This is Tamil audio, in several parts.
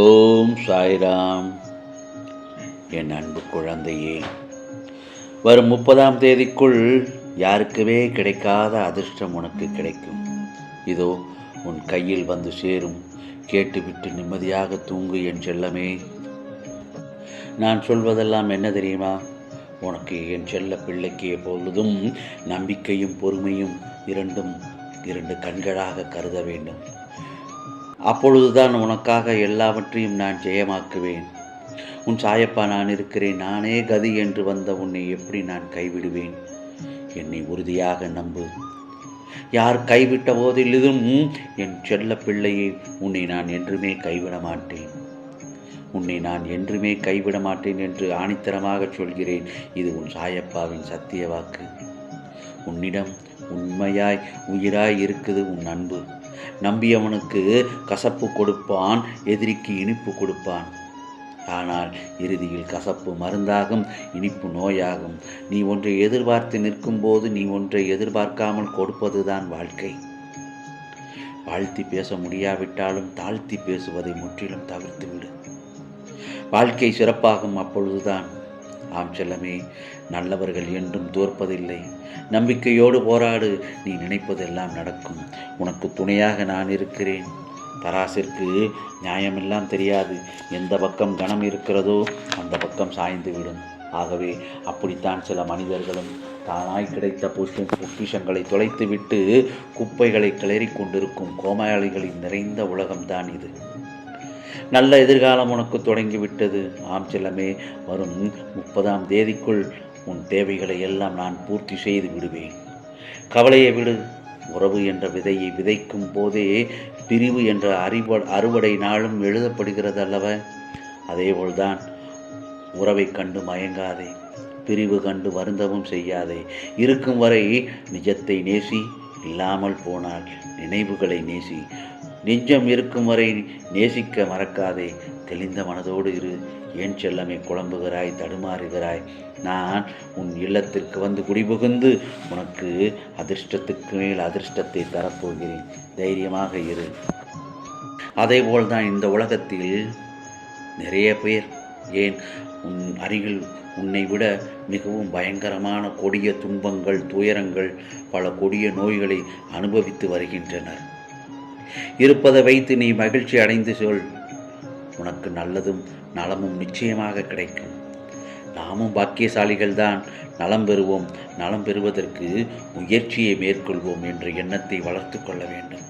ஓம் சாய்ராம். என் அன்பு குழந்தையே வரும் முப்பதாம் தேதிக்குள் யாருக்குமே கிடைக்காத அதிர்ஷ்டம் உனக்கு கிடைக்கும். இதோ உன் கையில் வந்து சேரும் கேட்டுவிட்டு நிம்மதியாக தூங்கு என் செல்லமே. நான் சொல்வதெல்லாம் என்ன தெரியுமா? உனக்கு என் செல்ல பிள்ளைக்கு எப்பொழுதும் நம்பிக்கையும் பொறுமையும் இரண்டும் இரண்டு கண்களாக கருத வேண்டும். அப்பொழுதுதான் உனக்காக எல்லாவற்றையும் நான் ஜெயமாக்குவேன். உன் சாயப்பா நான் இருக்கிறேன் நானே கதி என்று வந்த உன்னை எப்படி நான் கைவிடுவேன்? என்னை உறுதியாக நம்பு. யார் கைவிட்ட போதிலும் என் செல்ல பிள்ளையை உன்னை நான் என்றுமே கைவிட மாட்டேன். உன்னை நான் என்றுமே கைவிட மாட்டேன் என்று ஆணித்தரமாக சொல்கிறேன். இது உன் சாயப்பாவின் சத்திய வாக்கு. உன்னிடம் உண்மையாய் உயிராய் இருக்குது உன் அன்பு. நம்பியவனுக்கு கசப்பு கொடுப்பான் எதிரிக்கு இனிப்பு கொடுப்பான். ஆனால் இறுதியில் கசப்பு மருந்தாகும் இனிப்பு நோயாகும். நீ ஒன்றை எதிர்பார்த்து நிற்கும்போது நீ ஒன்றை எதிர்பார்க்காமல் கொடுப்பதுதான் வாழ்க்கை. வாழ்த்தி பேச முடியாவிட்டாலும் தாழ்த்தி பேசுவதை முற்றிலும் தவிர்த்துவிடு. வாழ்க்கை சிறப்பாகும் அப்பொழுதுதான். ஆம் செல்லமே நல்லவர்கள் என்றும் தோற்பதில்லை. நம்பிக்கையோடு போராடு. நீ நினைப்பதெல்லாம் நடக்கும். உனக்கு துணையாக நான் இருக்கிறேன். தராசிற்கு நியாயமெல்லாம் தெரியாது. எந்த பக்கம் கணம் இருக்கிறதோ அந்த பக்கம் சாய்ந்து விடும் ஆகவே அப்படித்தான் சில மனிதர்களும் தானாய் கிடைத்த புஷ்ப பொக்கிஷங்களை தொலைத்துவிட்டு குப்பைகளை கிளறி கொண்டிருக்கும் கோமாளிகளின் நிறைந்த உலகம்தான் இது. நல்ல எதிர்காலம் உனக்கு தொடங்கிவிட்டது. ஆம் செல்லமே வரும் முப்பதாம் தேதிக்குள் உன் தேவைகளை எல்லாம் நான் பூர்த்தி செய்து விடுவேன். கவலையை விடு. உறவு என்ற விதையை விதைக்கும் போதே பிரிவு என்ற அறிவ அறுவடை நாளும் எழுதப்படுகிறது அல்லவ அதேபோல்தான் உறவை கண்டு மயங்காதே. பிரிவு கண்டு வருந்தவும் செய்யாதே. இருக்கும் வரை நிஜத்தை நேசி இல்லாமல் போனால் நினைவுகளை நேசி. நெஞ்சம் இருக்கும் வரை நேசிக்க மறக்காதே. தெளிந்த மனதோடு இரு. ஏன் செல்லமே குழம்புகிறாய் தடுமாறுகிறாய். நான் உன் இல்லத்திற்கு வந்து குடிபுகுந்து உனக்கு அதிர்ஷ்டத்துக்கு மேல் அதிர்ஷ்டத்தை தரப்போகிறேன். தைரியமாக இரு. அதேபோல் தான் இந்த உலகத்தில் நிறைய பேர். ஏன்? உன் அருகில் உன்னை விட மிகவும் பயங்கரமான கொடிய துன்பங்கள் துயரங்கள் பல கொடிய நோய்களை அனுபவித்து வருகின்றனர். இருப்பதை வைத்து நீ மகிழ்ச்சி அடைந்து சொல். உனக்கு நல்லதும் நலமும் நிச்சயமாக கிடைக்கும். நாமும் பாக்கியசாலிகள் தான் நலம் பெறுவோம். நலம் பெறுவதற்கு முயற்சியை மேற்கொள்வோம் என்ற எண்ணத்தை வளர்த்து கொள்ள வேண்டும்.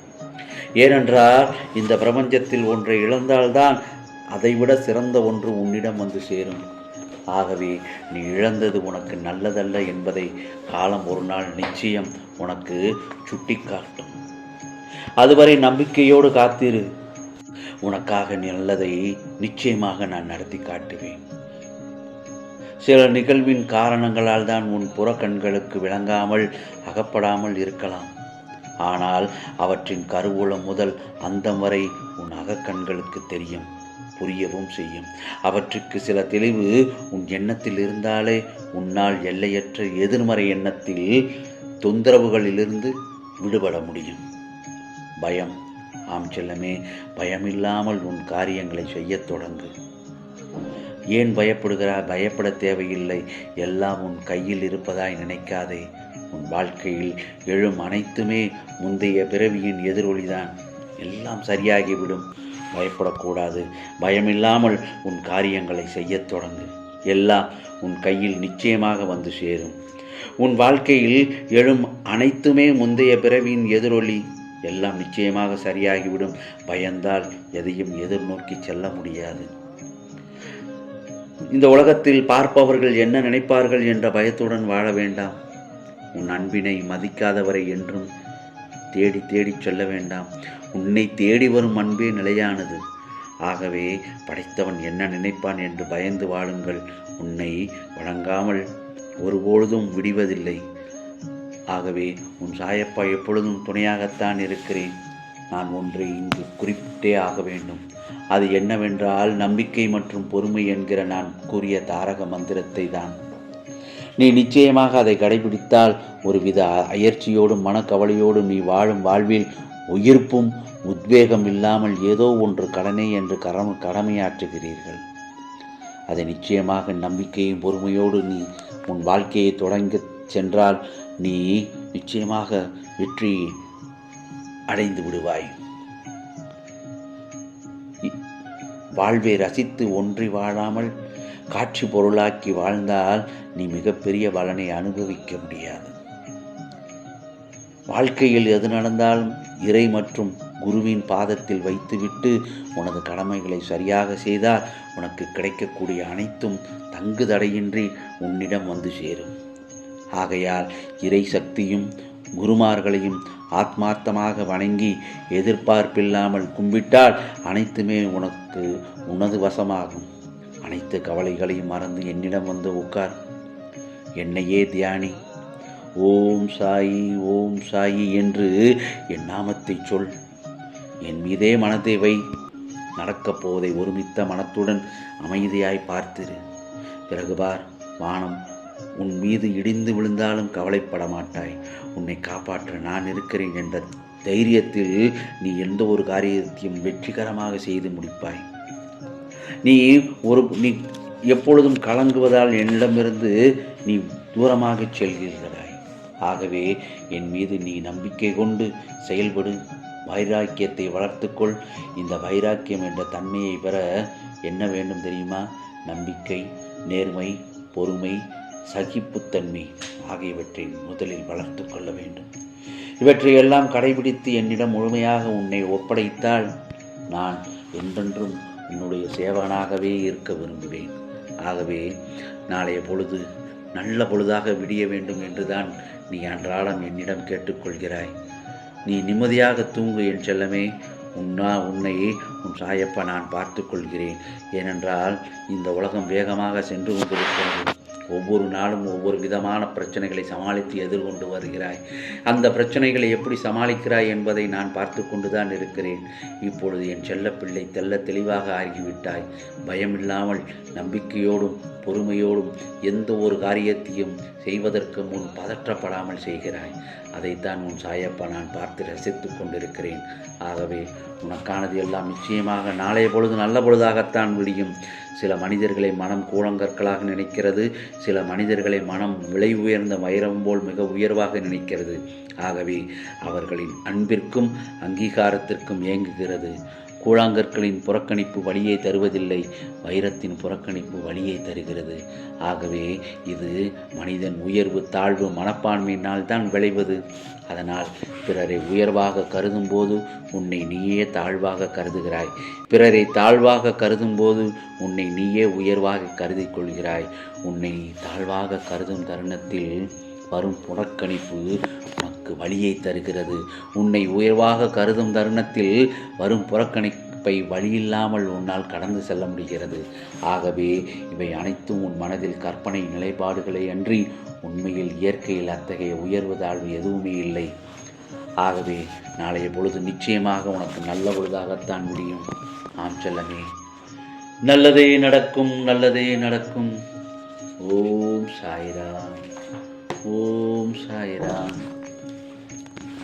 ஏனென்றால் இந்த பிரபஞ்சத்தில் ஒன்றை இழந்தால்தான் அதைவிட சிறந்த ஒன்று உன்னிடம் வந்து சேரும். ஆகவே நீ இழந்தது உனக்கு நல்லதல்ல என்பதை காலம் ஒரு நாள் நிச்சயம் உனக்கு சுட்டிக்காட்டும். அதுவரை நம்பிக்கையோடு காத்திரு. உனக்காக நல்லதை நிச்சயமாக நான் நடத்தி காட்டுவேன். சில நிகழ்வின் காரணங்களால் தான் உன் புறக்கண்களுக்கு விளங்காமல் அகப்படாமல் இருக்கலாம். ஆனால் அவற்றின் கருவூலம் முதல் அந்தம் வரை உன் அகக்கண்களுக்கு தெரியும் புரியவும் செய்யும். அவற்றுக்கு சில தெளிவு உன் எண்ணத்தில் இருந்தாலே உன்னால் எல்லையற்ற எதிர்மறை எண்ணத்தில் தொந்தரவுகளிலிருந்து விடுபட முடியும். பயம். ஆம் செல்லமே பயமில்லாமல் உன் காரியங்களை செய்யத் தொடங்கு. ஏன் பயப்படுகிறாய்? பயப்பட தேவையில்லை. எல்லாம் உன் கையில் இருப்பதாய் நினைக்காதே. உன் வாழ்க்கையில் எழும் அனைத்துமே முந்தைய பிறவியின் எதிரொலிதான். எல்லாம் சரியாகிவிடும். பயப்படக்கூடாது. பயமில்லாமல் உன் காரியங்களை செய்யத் தொடங்கு. எல்லாம் உன் கையில் நிச்சயமாக வந்து சேரும். உன் வாழ்க்கையில் எழும் அனைத்துமே முந்தைய பிறவியின் எதிரொலி. எல்லாம் நிச்சயமாக சரியாகிவிடும். பயந்தால் எதையும் எதிர்நோக்கி செல்ல முடியாது. இந்த உலகத்தில் பார்ப்பவர்கள் என்ன நினைப்பார்கள் என்ற பயத்துடன் வாழ வேண்டாம். உன் அன்பினை மதிக்காதவரை என்றும் தேடி தேடிச் சொல்ல வேண்டாம். உன்னை தேடி வரும் அன்பே நிலையானது. ஆகவே படைத்தவன் என்ன நினைப்பான் என்று பயந்து வாழுங்கள். உன்னை வழங்காமல் ஒருபொழுதும் விடுவதில்லை. ஆகவே உன் சாயப்பா எப்பொழுதும் துணையாகத்தான் இருக்கிறேன். நான் ஒன்றை இங்கு குறிப்பிட்டே ஆக வேண்டும். அது என்னவென்றால் நம்பிக்கை மற்றும் பொறுமை என்கிற நான் கூறிய தாரக மந்திரத்தை தான் நீ நிச்சயமாக அதை கடைபிடித்தால் ஒருவித அயற்சியோடும் மனக்கவலையோடும் நீ வாழும் வாழ்வில் உயிர்ப்பும் உத்வேகம் இல்லாமல் ஏதோ ஒன்று கடனை என்று கரம் கடமையாற்றுகிறீர்கள். அதை நிச்சயமாக நம்பிக்கையும் பொறுமையோடு நீ உன் வாழ்க்கையை தொடங்கி சென்றால் நீ நிச்சயமாக வெற்றி அடைந்து விடுவாய். இ- வாழ்வை ரசித்து ஒன்றி வாழாமல் காட்சி பொருளாக்கி வாழ்ந்தால் நீ மிகப்பெரிய பலனை அனுபவிக்க முடியாது. வாழ்க்கையில் எது நடந்தாலும் இறை மற்றும் குருவின் பாதத்தில் வைத்துவிட்டு உனது கடமைகளை சரியாக செய்தால் உனக்கு கிடைக்கக்கூடிய அனைத்தும் தங்கு தடையின்றி உன்னிடம் வந்து சேரும். ஆகையால் இறை சக்தியும் குருமார்களையும் ஆத்மார்த்தமாக வணங்கி எதிர்பார்ப்பில்லாமல் கும்பிட்டால் அனைத்துமே உனக்கு உனது வசமாகும் அனைத்து கவலைகளையும் மறந்து என்னிடம் வந்து உட்கார். என்னையே தியானி. ஓம் சாயி ஓம் சாயி என்று என் நாமத்தை சொல். என் மீதே மனத்தை வை. நடக்கப் போவதை ஒருமித்த மனத்துடன் அமைதியாய் பார்த்திரு. பிறகு பார் வானம் உன் மீது இடிந்து விழுந்தாலும் கவலைப்பட மாட்டாய் உன்னை காப்பாற்ற நான் இருக்கிறேன் என்ற தைரியத்தில் நீ எந்த ஒரு காரியத்தையும் வெற்றிகரமாக செய்து முடிப்பாய். நீ ஒரு நீ எப்பொழுதும் கலங்குவதால் என்னிடமிருந்து நீ தூரமாக செல்கிறாய் ஆகவே என் மீது நீ நம்பிக்கை கொண்டு செயல்படு. வைராக்கியத்தை வளர்த்துக்கொள். இந்த வைராக்கியம் என்ற தன்மையை பெற என்ன வேண்டும் தெரியுமா? நம்பிக்கை நேர்மை பொறுமை சகிப்புத்தன்மை ஆகியவற்றை முதலில் வளர்த்து கொள்ள வேண்டும். இவற்றையெல்லாம் கடைபிடித்து என்னிடம் முழுமையாக உன்னை ஒப்படைத்தால் நான் என்றென்றும் உன்னுடைய சேவகனாகவே இருக்க விரும்புவேன். ஆகவே நாளைய பொழுது நல்ல பொழுதாக விடிய வேண்டும் என்றுதான் நீ அன்றாடம் என்னிடம் கேட்டுக்கொள்கிறாய். நீ நிம்மதியாக தூங்கு என் செல்லமே உன்னா உன்னை உன் சாயப்பா நான் பார்த்து கொள்கிறேன் ஏனென்றால் இந்த உலகம் வேகமாக சென்று கொண்டிருக்கிறது. ஒவ்வொரு நாளும் ஒவ்வொரு விதமான பிரச்சனைகளை சமாளித்து எதிர்கொண்டு வருகிறாய். அந்த பிரச்சனைகளை எப்படி சமாளிக்கிறாய் என்பதை நான் பார்த்து கொண்டுதான் இருக்கிறேன். இப்பொழுது என் செல்லப்பிள்ளை தெல்ல தெளிவாக ஆகிவிட்டாய். பயமில்லாமல் நம்பிக்கையோடும் பொறுமையோடும் எந்த ஒரு காரியத்தையும் செய்வதற்கு முன் பதற்றப்படாமல் செய்கிறாய். அதைத்தான் உன் சாயப்பா நான் பார்த்து ரசித்து கொண்டிருக்கிறேன். ஆகவே உனக்கானது எல்லாம் நிச்சயமாக நாளைய பொழுது நல்ல பொழுதாகத்தான் விடியும். சில மனிதர்களை மனம் கூழங்கற்களாக நினைக்கிறது. சில மனிதர்களை மனம் விலை உயர்ந்த வைரம் போல் மிக உயர்வாக நினைக்கிறது. ஆகவே அவர்களின் அன்பிற்கும் அங்கீகாரத்திற்கும் ஏங்குகிறது. கூழாங்கற்களின் புறக்கணிப்பு வழியை தருவதில்லை. வைரத்தின் புறக்கணிப்பு வழியை தருகிறது. ஆகவே இது மனிதன் உயர்வு தாழ்வு மனப்பான்மையினால் தான் விளைவது. அதனால் பிறரை உயர்வாக கருதும்போது உன்னை நீயே தாழ்வாக கருதுகிறாய். பிறரை தாழ்வாக கருதும்போது உன்னை நீயே உயர்வாக கருதி கொள்கிறாய் உன்னை தாழ்வாக கருதும் தருணத்தில் வரும் புறக்கணிப்பு உனக்கு வழியை தருகிறது. உன்னை உயர்வாக கருதும் தருணத்தில் வரும் புறக்கணிப்பை வழியில்லாமல் உன்னால் கடந்து செல்ல முடிகிறது. ஆகவே இவை அனைத்தும் உன் மனதில் கற்பனை நிலைப்பாடுகளை அன்றி உண்மையில் இயற்கையில் அத்தகைய உயர்வு தாழ்வு எதுவுமே இல்லை. ஆகவே நாளைய பொழுது நிச்சயமாக உனக்கு நல்ல பொழுதாகத்தான் முடியும். ஆம் செல்லமே. நல்லதே நடக்கும் நல்லதே நடக்கும். ஓம் சாய்ராம். ஓம் சாய்ராம்.